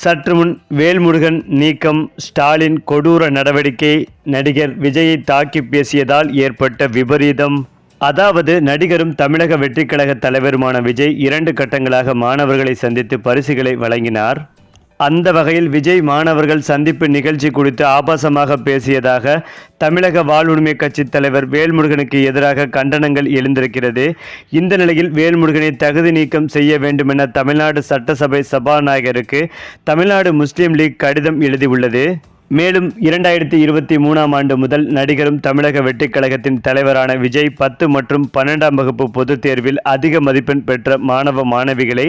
சற்றுமுன் வேல்முருகன் நீக்கம் ஸ்டாலின் கொடூர நடவடிக்கை நடிகர் விஜயை தாக்கி பேசியதால் ஏற்பட்ட விபரீதம். அதாவது நடிகரும் தமிழக வெற்றிக்கழக தலைவருமான விஜய் இரண்டு கட்டங்களாக மாணவர்களை சந்தித்து பரிசுகளை வழங்கினார். அந்த வகையில் விஜய் மாணவர்கள் சந்திப்பு நிகழ்ச்சி குறித்து ஆபாசமாக பேசியதாக தமிழக வாழ்வுரிமை கட்சி தலைவர் வேல்முருகனுக்கு எதிராக கண்டனங்கள் எழுந்திருக்கிறது. இந்த நிலையில் வேல்முருகனை தகுதி நீக்கம் செய்ய வேண்டுமென தமிழ்நாடு சட்டசபை சபாநாயகருக்கு தமிழ்நாடு முஸ்லீம் லீக் கடிதம் எழுதியுள்ளது. மேலும் இரண்டாயிரத்தி இருபத்தி மூணாம் ஆண்டு முதல் நடிகரும் தமிழக வெற்றிக் கழகத்தின் தலைவரான விஜய் பத்து மற்றும் பன்னெண்டாம் வகுப்பு பொதுத் தேர்வில் அதிக மதிப்பெண் பெற்ற மாணவ மாணவிகளை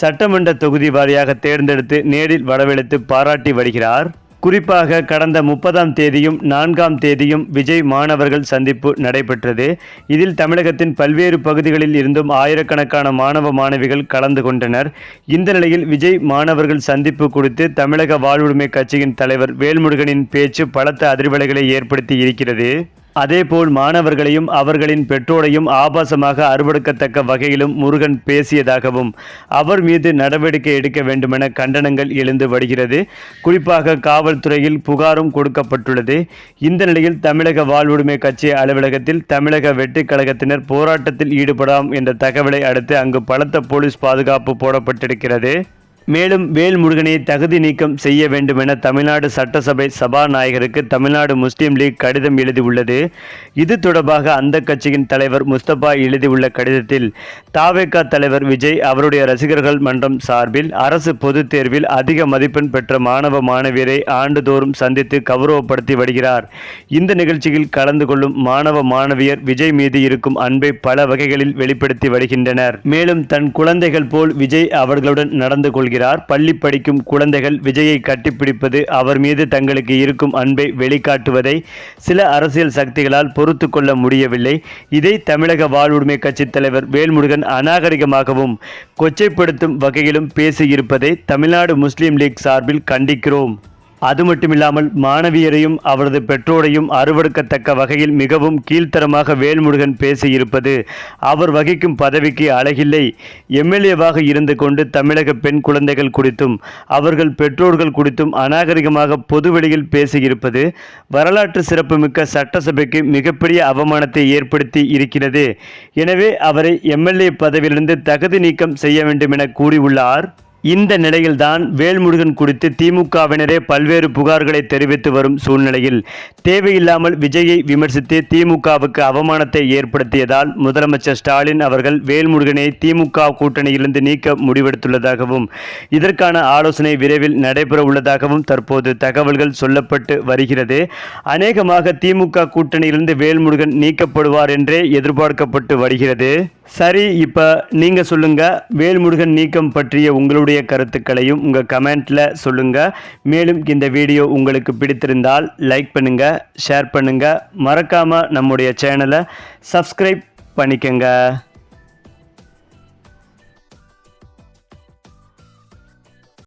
சட்டமன்ற தொகுதி வாரியாக தேர்ந்தெடுத்து நேரில் வரவழைத்து பாராட்டி வருகிறார். குறிப்பாக கடந்த முப்பதாம் தேதியும் நான்காம் தேதியும் விஜய் மாணவர்கள் சந்திப்பு நடைபெற்றது. இதில் தமிழகத்தின் பல்வேறு பகுதிகளில் இருந்தும் ஆயிரக்கணக்கான மாணவ மாணவிகள் கலந்து கொண்டனர். இந்த நிலையில் விஜய் மாணவர்கள் சந்திப்பு குறித்து தமிழக வாழ்வுரிமை கட்சியின் தலைவர் வேல்முருகனின் பேச்சு பலத்த அதிர்வலைகளை ஏற்படுத்தி இருக்கிறது. அதேபோல் மாணவர்களையும் அவர்களின் பெற்றோரையும் ஆபாசமாக அறுவடுக்கத்தக்க வகையிலும் முருகன் பேசியதாகவும் அவர் மீது நடவடிக்கை எடுக்க வேண்டுமென கண்டனங்கள் எழுந்து வருகிறது. குறிப்பாக காவல்துறையில் புகாரும் கொடுக்கப்பட்டுள்ளது. இந்த நிலையில் தமிழக வாழ்வுரிமை கட்சி அலுவலகத்தில் தமிழக வெற்றிக் கழகத்தினர் போராட்டத்தில் ஈடுபடாம் என்ற தகவலை அடுத்து அங்கு பலத்த போலீஸ் பாதுகாப்பு போடப்பட்டிருக்கிறது. மேலும் வேல்முருகனை தகுதி நீக்கம் செய்ய வேண்டுமென தமிழ்நாடு சட்டசபை சபாநாயகருக்கு தமிழ்நாடு முஸ்லீம் லீக் கடிதம் எழுதியுள்ளது. இது தொடர்பாக அந்த கட்சியின் தலைவர் முஸ்தபா எழுதியுள்ள கடிதத்தில் தாவேகா தலைவர் விஜய் அவருடைய ரசிகர்கள் மன்றம் சார்பில் அரசு பொதுத் தேர்வில் அதிக மதிப்பெண் பெற்ற மாணவ மாணவியரை ஆண்டுதோறும் சந்தித்து கௌரவப்படுத்தி வருகிறார். இந்த நிகழ்ச்சியில் கலந்து கொள்ளும் மாணவ மாணவியர் விஜய் மீது இருக்கும் அன்பை பல வகைகளில் வெளிப்படுத்தி வருகின்றனர். மேலும் தன் குழந்தைகள் போல் விஜய் அவர்களுடன் நடந்து கொள்கிறார். பள்ளி படிக்கும் குழந்தைகள் விஜயை கட்டிப்பிடிப்பது அவர் மீது தங்களுக்கு இருக்கும் அன்பை வெளிக்காட்டுவதை சில அரசியல் சக்திகளால் பொறுத்து கொள்ள முடியவில்லை. இதை தமிழக வாழ்வுரிமை கட்சித் தலைவர் வேல்முருகன் அநாகரிகமாகவும் கொச்சைப்படுத்தும் வகையிலும் பேசியிருப்பதை தமிழ்நாடு முஸ்லீம் லீக் சார்பில் கண்டிக்கிறோம். அது மட்டுமில்லாமல் மாணவியரையும் அவரது பெற்றோரையும் அறுவடுக்கத்தக்க வகையில் மிகவும் கீழ்த்தரமாக வேல்முருகன் பேசியிருப்பது அவர் வகிக்கும் பதவிக்கு அழகில்லை. எம்எல்ஏவாக இருந்து கொண்டு தமிழக பெண் குழந்தைகள் குறித்தும் அவர்கள் பெற்றோர்கள் குறித்தும் அநாகரிகமாக பொதுவெளியில் பேசியிருப்பது வரலாற்று சிறப்புமிக்க சட்டசபைக்கு மிகப்பெரிய அவமானத்தை ஏற்படுத்தி இருக்கிறது. எனவே அவரை எம்எல்ஏ பதவியிலிருந்து தகுதி நீக்கம் செய்ய வேண்டும் என கூறியுள்ளார் இந்த நிலையில்தான் வேல்முருகன் குறித்து திமுகவினரே பல்வேறு புகார்களை தெரிவித்து வரும் சூழ்நிலையில். தேவையில்லாமல் விஜயை விமர்சித்து திமுகவுக்கு அவமானத்தை ஏற்படுத்தியதால் முதலமைச்சர் ஸ்டாலின் அவர்கள் வேல்முருகனை திமுக கூட்டணியிலிருந்து நீக்க முடிவெடுத்துள்ளதாகவும் இதற்கான ஆலோசனை விரைவில் நடைபெற உள்ளதாகவும் தற்போது தகவல்கள் சொல்லப்பட்டு வருகிறது. அநேகமாக திமுக கூட்டணியிலிருந்து வேல்முருகன் நீக்கப்படுவார் என்றே எதிர்பார்க்கப்பட்டு வருகிறது. சரி இப்போ நீங்கள் சொல்லுங்கள் வேல்முருகன் நீக்கம் பற்றிய உங்களுடைய கருத்துக்களையும் உங்கள் கமெண்ட்டில் சொல்லுங்கள் மேலும் இந்த வீடியோ உங்களுக்கு பிடித்திருந்தால் லைக் பண்ணுங்கள் ஷேர் பண்ணுங்கள் மறக்காமல் நம்முடைய சேனலை சப்ஸ்கிரைப் பண்ணிக்கங்க.